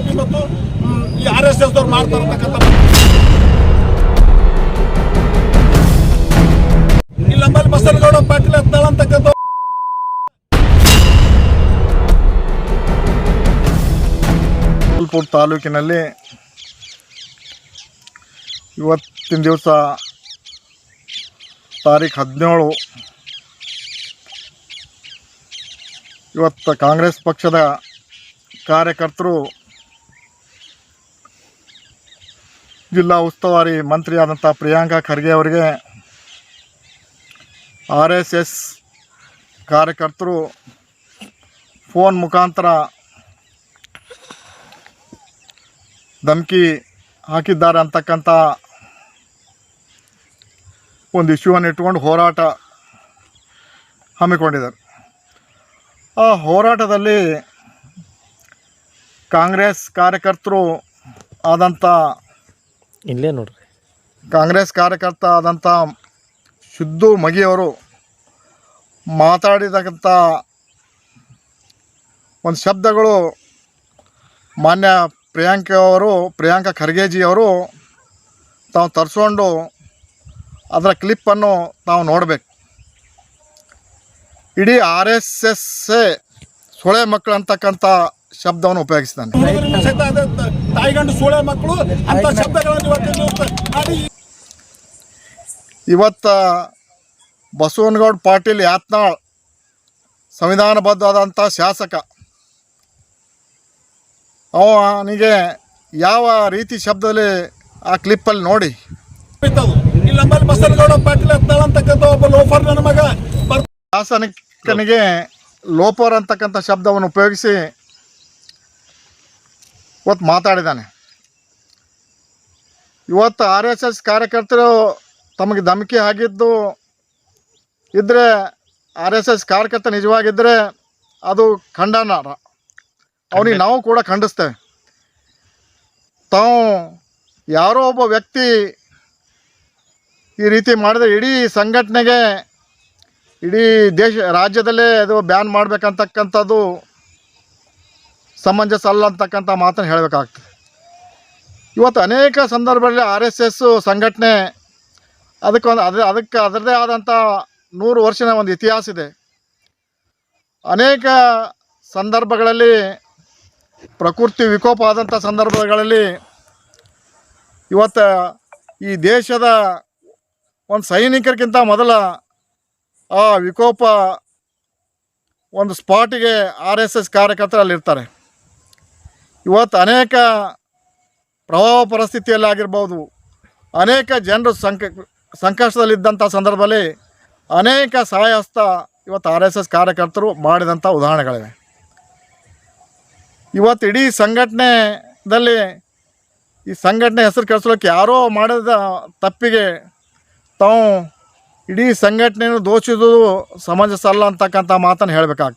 BJP ಮತ್ತು ಈ R S ಎಸ್ದವ್ರು ಮಾಡ್ತಾ ಇರ್ತಕ್ಕಂಥ ಇಲ್ಲಿ ನಮ್ಮಲ್ಲಿ ಬಸನಗೌಡ ಪಾಟೀಲ್ ಹತ್ತಾಳ ಅಂತಕ್ಕಂಥ ತಾಲೂಕಿನಲ್ಲಿ ಇವತ್ತಿನ ದಿವಸ ತಾರೀಖು ಹದಿನೇಳು. ಇವತ್ತು ಕಾಂಗ್ರೆಸ್ ಪಕ್ಷದ ಕಾರ್ಯಕರ್ತರು ಜಿಲ್ಲಾ ಉಸ್ತುವಾರಿ ಮಂತ್ರಿಯಾದಂಥ ಪ್ರಿಯಾಂಕಾ ಖರ್ಗೆ ಅವರಿಗೆ ಆರ್ ಎಸ್ ಎಸ್ ಕಾರ್ಯಕರ್ತರು ಫೋನ್ ಮುಖಾಂತರ ಧಮಕಿ ಹಾಕಿದ್ದಾರೆ ಅಂತಕ್ಕಂಥ ಒಂದು ಇಶ್ಯೂವನ್ನು ಇಟ್ಕೊಂಡು ಹೋರಾಟ ಹಮ್ಮಿಕೊಂಡಿದ್ದಾರೆ. ಆ ಹೋರಾಟದಲ್ಲಿ ಕಾಂಗ್ರೆಸ್ ಕಾರ್ಯಕರ್ತರು ಆದಂಥ ಇಲ್ಲೇ ನೋಡ್ರಿ. ಕಾಂಗ್ರೆಸ್ ಕಾರ್ಯಕರ್ತ ಆದಂಥ ಸಿದ್ದು ಮಗಿಯವರು ಮಾತಾಡಿದಕ್ಕಂಥ ಒಂದು ಶಬ್ದಗಳು ಮಾನ್ಯ ಪ್ರಿಯಾಂಕ ಅವರು, ಪ್ರಿಯಾಂಕ ಖರ್ಗೆಜಿ ಅವರು ತಾವು ತರಿಸ್ಕೊಂಡು ಅದರ ಕ್ಲಿಪ್ಪನ್ನು ನಾವು ನೋಡಬೇಕು. ಇಡೀ ಆರ್ ಎಸ್ ಎಸ್ಸೇ ಸೊಳೆ ಮಕ್ಕಳು ಅಂತಕ್ಕಂಥ ಶಬ್ದವನ್ನು ಉಪಯೋಗಿಸ್ತಾನೆ. ತಾಯಿಗಂಡು ಸೂಳೆ ಮಕ್ಕಳು ಅಂತ ಶಬ್ದಗಳನ್ನು ಇವತ್ತ ಬಸವನಗೌಡ ಪಾಟೀಲ್ ಯಾತ್ನಾಳ್ ಸಂವಿಧಾನಬದ್ಧವಾದಂಥ ಶಾಸಕ. ಅವನಿಗೆ ಯಾವ ರೀತಿ ಶಬ್ದದಲ್ಲಿ ಆ ಕ್ಲಿಪ್ಪಲ್ಲಿ ನೋಡಿ. ನಮ್ಮಲ್ಲಿ ಬಸನಗೌಡ ಪಾಟೀಲ್ ಹತ್ತಾಳ ಅಂತಕ್ಕಂಥ ಒಬ್ಬ ಲೋಫರ್ ನನ್ನ ಮಗ ಬರ್ ಶಾಸನಿಕನಿಗೆ ಲೋಪರ್ ಅಂತಕ್ಕಂಥ ಶಬ್ದವನ್ನು ಉಪಯೋಗಿಸಿ ಇವತ್ತು ಮಾತಾಡಿದ್ದಾನೆ ಇವತ್ತು ಆರ್ ಎಸ್ ಎಸ್ ಕಾರ್ಯಕರ್ತರು ತಮಗೆ ಧಮಕಿ ಆಗಿದ್ದು ಇದ್ದರೆ ಆರ್ ಎಸ್ ಎಸ್ ಕಾರ್ಯಕರ್ತ ನಿಜವಾಗಿದ್ದರೆ ಅದು ಖಂಡನಾರ ಅವನಿಗೆ ನಾವು ಕೂಡ ಖಂಡಿಸ್ತೇವೆ. ತಾವು ಯಾರೋ ಒಬ್ಬ ವ್ಯಕ್ತಿ ಈ ರೀತಿ ಮಾಡಿದ್ರೆ ಇಡೀ ಸಂಘಟನೆಗೆ ಇಡೀ ದೇಶ ರಾಜ್ಯದಲ್ಲೇ ಅದು ಬ್ಯಾನ್ ಮಾಡಬೇಕಂತಕ್ಕಂಥದ್ದು ಸಮಂಜಸ ಅಲ್ಲ ಅಂತಕ್ಕಂಥ ಮಾತನ್ನು ಹೇಳಬೇಕಾಗ್ತದೆ. ಇವತ್ತು ಅನೇಕ ಸಂದರ್ಭದಲ್ಲಿ ಆರ್ ಎಸ್ ಎಸ್ ಸಂಘಟನೆ ಅದಕ್ಕೊಂದು ಅದೇ, ಅದಕ್ಕೆ ಅದರದೇ ಆದಂಥ ನೂರು ವರ್ಷದ ಒಂದು ಇತಿಹಾಸ ಇದೆ. ಅನೇಕ ಸಂದರ್ಭಗಳಲ್ಲಿ ಪ್ರಕೃತಿ ವಿಕೋಪ ಆದಂಥ ಸಂದರ್ಭಗಳಲ್ಲಿ ಇವತ್ತು ಈ ದೇಶದ ಒಂದು ಸೈನಿಕರಿಗಿಂತ ಮೊದಲ ಆ ವಿಕೋಪ ಒಂದು ಸ್ಪಾಟಿಗೆ ಆರ್ ಎಸ್ ಎಸ್ ಕಾರ್ಯಕರ್ತರು ಅಲ್ಲಿರ್ತಾರೆ. ಇವತ್ತು ಅನೇಕ ಪ್ರವಾಹ ಪರಿಸ್ಥಿತಿಯಲ್ಲಿ ಆಗಿರ್ಬೋದು, ಅನೇಕ ಜನರು ಸಂಕ, ಸಂಕಷ್ಟದಲ್ಲಿದ್ದಂಥ ಸಂದರ್ಭದಲ್ಲಿ ಅನೇಕ ಸಹಾಯ ಹಸ್ತ ಇವತ್ತು ಆರ್ ಎಸ್ ಎಸ್ ಕಾರ್ಯಕರ್ತರು ಮಾಡಿದಂಥ ಉದಾಹರಣೆಗಳಿವೆ. ಇವತ್ತು ಇಡೀ ಸಂಘಟನೆದಲ್ಲಿ ಈ ಸಂಘಟನೆ ಹೆಸರು ಕೆಡಿಸೋಕ್ಕೆ ಯಾರೋ ಮಾಡಿದ ತಪ್ಪಿಗೆ ತಾವು ಇಡೀ ಸಂಘಟನೆಯನ್ನು ದೋಷಿಸೋದು ಸಮಂಜಸ ಅಲ್ಲ ಅಂತಕ್ಕಂಥ ಮಾತನ್ನು ಹೇಳಬೇಕಾಗ್ತದೆ.